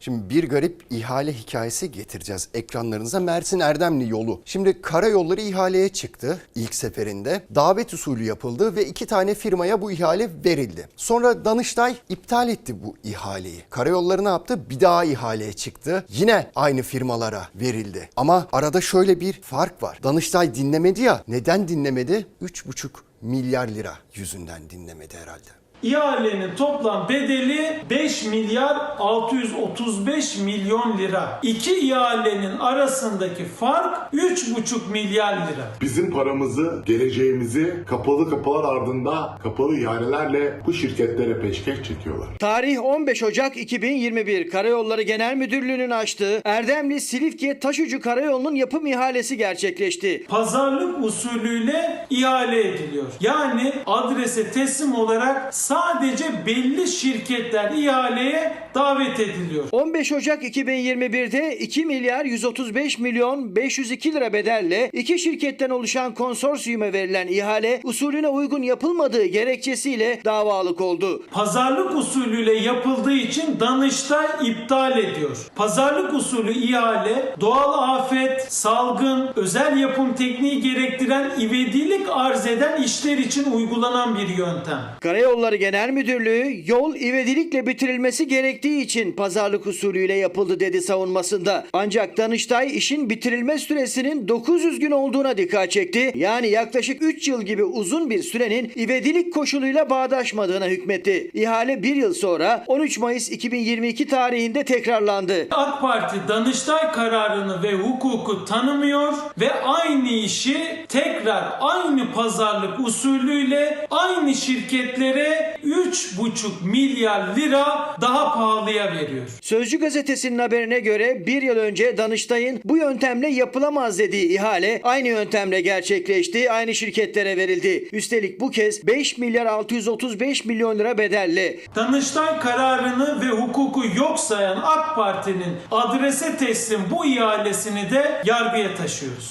Şimdi bir garip ihale hikayesi getireceğiz ekranlarınıza. Mersin Erdemli yolu. Şimdi karayolları ihaleye çıktı ilk seferinde. Davet usulü yapıldı ve iki tane firmaya bu ihale verildi. Sonra Danıştay iptal etti bu ihaleyi. Karayolları ne yaptı? Bir daha ihaleye çıktı. Yine aynı firmalara verildi. Ama arada şöyle bir fark var. Danıştay dinlemedi ya. Neden dinlemedi? 3,5 milyar lira yüzünden dinlemedi herhalde. İhalenin toplam bedeli 5 milyar 635 milyon lira. İki ihalenin arasındaki fark 3,5 milyar lira. Bizim paramızı, geleceğimizi kapalı kapılar ardında kapalı ihalelerle bu şirketlere peşkeş çekiyorlar. Tarih 15 Ocak 2021 Karayolları Genel Müdürlüğü'nün açtığı Erdemli Silifke Taşucu Karayolu'nun yapım ihalesi gerçekleşti. Pazarlık usulüyle ihale ediliyor. Yani adrese teslim olarak sadece belli şirketler ihaleye davet ediliyor. 15 Ocak 2021'de 2 milyar 135 milyon 502 lira bedelle iki şirketten oluşan konsorsiyuma verilen ihale usulüne uygun yapılmadığı gerekçesiyle davalık oldu. Pazarlık usulüyle yapıldığı için Danıştay iptal ediyor. Pazarlık usulü ihale doğal afet, salgın, özel yapım tekniği gerektiren ivedilik arz eden işler için uygulanan bir yöntem. Karayolları Genel Müdürlüğü yol ivedilikle bitirilmesi gerektiği için pazarlık usulüyle yapıldı dedi savunmasında. Ancak Danıştay işin bitirilme süresinin 900 gün olduğuna dikkat çekti. Yani yaklaşık 3 yıl gibi uzun bir sürenin ivedilik koşuluyla bağdaşmadığına hükmetti. İhale bir yıl sonra 13 Mayıs 2022 tarihinde tekrarlandı. AK Parti Danıştay kararını ve hukuku tanımıyor ve aynı işi tekrar aynı pazarlık usulüyle aynı şirketlere 3,5 milyar lira daha pahalıya veriyor. Sözcü gazetesinin haberine göre bir yıl önce Danıştay'ın bu yöntemle yapılamaz dediği ihale aynı yöntemle gerçekleşti, aynı şirketlere verildi. Üstelik bu kez 5 milyar 635 milyon lira bedelle. Danıştay kararını ve hukuku yok sayan AK Parti'nin adrese teslim bu ihalesini de yargıya taşıyoruz.